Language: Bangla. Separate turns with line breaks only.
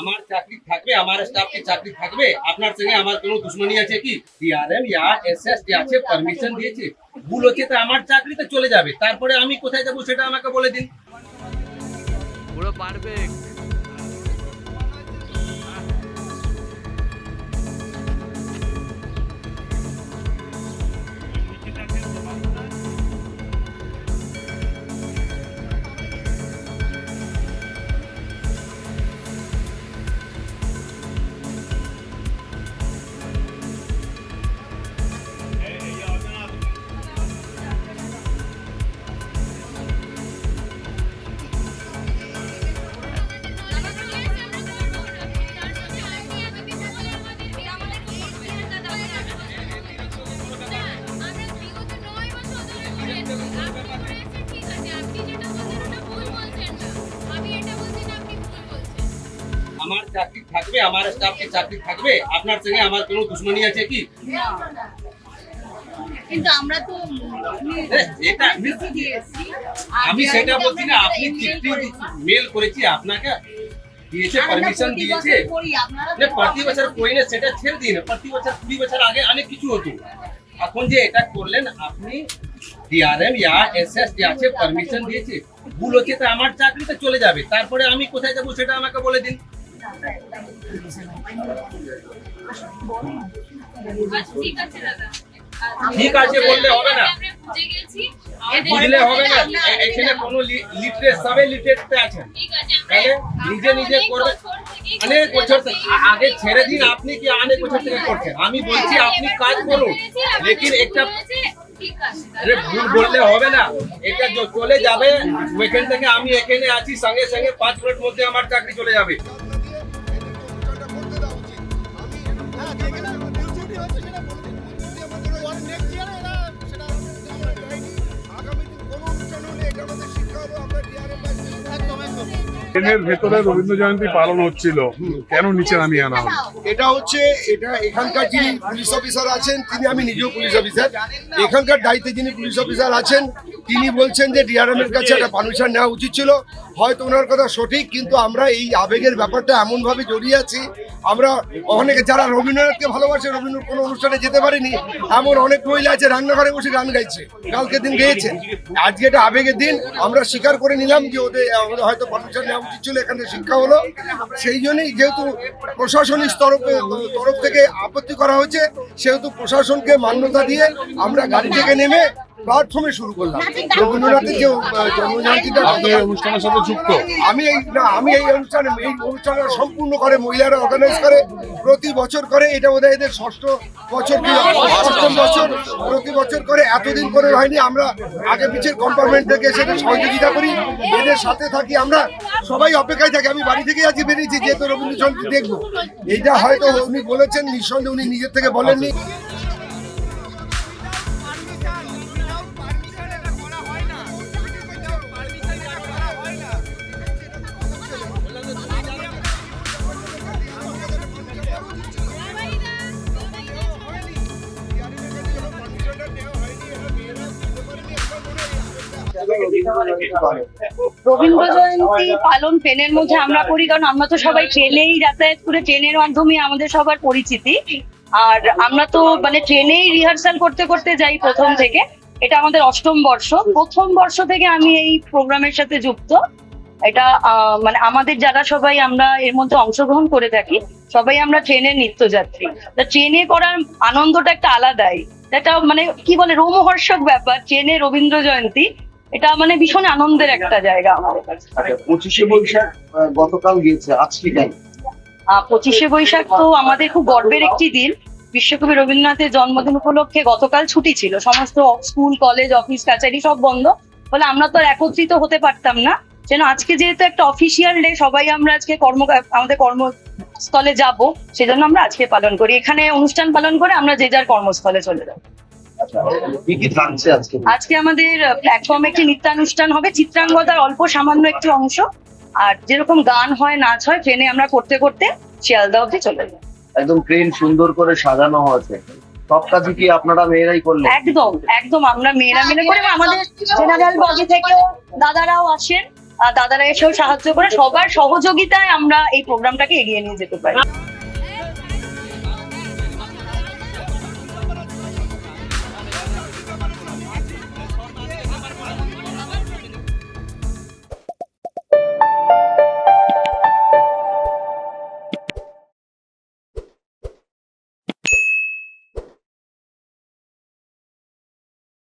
আমার চাকরি থাকবে, আমার স্টাফকে চাকরি থাকবে, আপনার সঙ্গে আমার কোনো দুশ্মনী আছে কি? ডিআরএম ইয়া এসএস আছে পারমিশন দিয়েছে। ভুল হচ্ছে তো আমার চাকরিতে চলে যাবে, তারপরে আমি কোথায় যাব সেটা আমাকে বলে দিন।
পুরো পারফেক্ট
চাকরি থাকবে আমার স্টাফকে চাকরি থাকবে আপনার সঙ্গে আমার কোনো দুশ্মনী আছে কি?
কিন্তু আমরা তো
এটা আমি সেটা বলছি না আপনি চিঠি মেল করেছি আপনাকে দিয়েছে পারমিশন দিয়েছে। না প্রতি বছর না সেটা ছেড়ে দিন। প্রতি বছর কুড়ি বছর আগে অনেক কিছু হতো। এখন যে এটা করলেন আপনি ডিআরএম ইয়া এসএস যে আছে পারমিশন দিয়েছে। ভুল হচ্ছে তো আমার চাকরিতে চলে যাবে। তারপরে আমি কোথায় যাব সেটা আমাকে বলে দিন।
ঠিক আছে
বললে হবে না। বুঝলে হবে না। এখানে কোনো লিটারেট সবাই লিটারেট আছেন তাহলে নিজে নিজে করবে। অনেক বছর আগে ছেড়ে দিন আপনি কি অনেক বছর থেকে করছেন? আমি বলছি আপনি কাজ করুন। লেকিন একটা আরে ভুল বললে হবে না। এটা চলে যাবে। ওইখান থেকে আমি এখানে আছি সঙ্গে সঙ্গে পাঁচ মিনিট মধ্যে আমার চাকরি চলে যাবে।
ট্রেনের ভেতরে রবীন্দ্র জয়ন্তী পালন হচ্ছিল। কেন নিচে নামিয়ে আনা হলো?
এটা হচ্ছে, এটা এখানকার যিনি পুলিশ অফিসার আছেন, তিনি আমি নিজেও পুলিশ অফিসার। এখানকার দায়িত্বে যিনি পুলিশ অফিসার আছেন তিনি বলছেন যে ডিআরএম এর কাছে একটা পারমিশন নেওয়া উচিত ছিল। হয়তো ওনার কথা সঠিক, কিন্তু আমরা এই আবেগের ব্যাপারটা এমনভাবে জড়িয়ে আছি। আমরা অনেকে যারা রবীন্দ্রনাথকে ভালোবাসে রবীন্দ্র কোনো অনুষ্ঠানে যেতে পারিনি, এমন অনেক মহিলা আছে রান্নাঘরে বসে গান গাইছে কালকে দিন গেয়েছেন আজকে এটা আবেগের দিন, আমরা স্বীকার করে নিলাম যে ওদের হয়তো পারমিশন নেওয়া উচিত ছিল, এখানে শিক্ষা হলো। সেই জন্যই যেহেতু প্রশাসনিক তরফে তরফ থেকে আপত্তি করা হয়েছে, সেহেতু প্রশাসনকে মান্যতা দিয়ে আমরা গাড়ি থেকে নেমে প্ল্যাটফর্মে শুরু করলাম। রবীন্দ্রনাথের যে জন্মজয়ন্তীটা
অনুষ্ঠানের সাথে যুক্ত?
আমি এই না আমি এই অনুষ্ঠানে এই অনুষ্ঠানটা সম্পূর্ণ করে মহিলারা অর্গানাইজ করে প্রতি বছর করে এটা বোধ এদের ষষ্ঠ বছর কি অষ্টম বছর প্রতি বছর করে এতদিন করে হয়নি। আমরা আগে পিছের কম্পার্টমেন্ট থেকে সেটা সহযোগিতা করি। এদের সাথে থাকি আমরা। সবাই অপেক্ষায় থাকি। আমি বাড়ি থেকে আজকে বেরিয়েছি যেহেতু রবীন্দ্র জয়ন্তী দেখব। এইটা হয়তো উনি বলেছেন নিঃসন্দেহে উনি নিজের থেকে বলেননি।
রবীন্দ্র জয়ন্তী পালন ট্রেনের মধ্যে আমরা করি কারণ আমরা তো সবাই ট্রেনেই যাতায়াত করে ট্রেনের মাধ্যমে আমাদের সবার পরিচিতি। আর আমরা তো মানে ট্রেনেই রিহার্সাল করতে করতে যাই প্রথম থেকে। এটা আমাদের অষ্টম বর্ষ। প্রথম বর্ষ থেকে আমি এই প্রোগ্রামের সাথে যুক্ত। এটা আহ, মানে আমাদের যারা সবাই আমরা এর মধ্যে অংশগ্রহণ করে থাকি সবাই আমরা ট্রেনের নিত্যযাত্রী। তা ট্রেনে করার আনন্দটা একটা আলাদাই। এটা মানে কি বলে রোমহর্ষক ব্যাপার। ট্রেনে রবীন্দ্র জয়ন্তী এটা মানে ভীষণ আনন্দের একটা জায়গা আমাদের কাছে
আচ্ছা পঁচিশে বৈশাখ গতকাল গিয়েছে আজকে কেন?
পঁচিশে বৈশাখ তো আমাদের খুব গর্বের একটি দিন। বিশ্বকবি রবীন্দ্রনাথের জন্মদিন উপলক্ষে গতকাল ছুটি ছিল। সমস্ত স্কুল কলেজ অফিস কাছারি সব বন্ধ। বলে আমরা তো আর একত্রিত হতে পারতাম না। যেন আজকে যেহেতু একটা অফিসিয়াল ডে সবাই আমরা আজকে কর্ম আমাদের কর্মস্থলে যাব। সেজন্য আমরা আজকে পালন করি। এখানে অনুষ্ঠান পালন করে আমরা যে যার কর্মস্থলে চলে যাব।
আজকে?
আমাদের প্ল্যাটফর্মে একটি নৃত্যানুষ্ঠান হবে চিত্রাঙ্গদার অল্প সামান্য একটি অংশ। আর যেরকম গান হয় নাচ হয় ট্রেনে আমরা করতে করতে শিয়ালদা অব্দি চলে যাই
একদম ট্রেন সুন্দর করে সাজানো হয়েছে। সব কাজই কি আপনারা মেয়েরাই করলেন?
একদম একদম আমরা মেয়েরা মিলে করে আমাদের জেনারেল বগি থেকেও দাদারাও আসেন। দাদারা এসেও সাহায্য করে। সবার সহযোগিতায় আমরা এই প্রোগ্রামটাকে এগিয়ে নিয়ে যেতে পারি।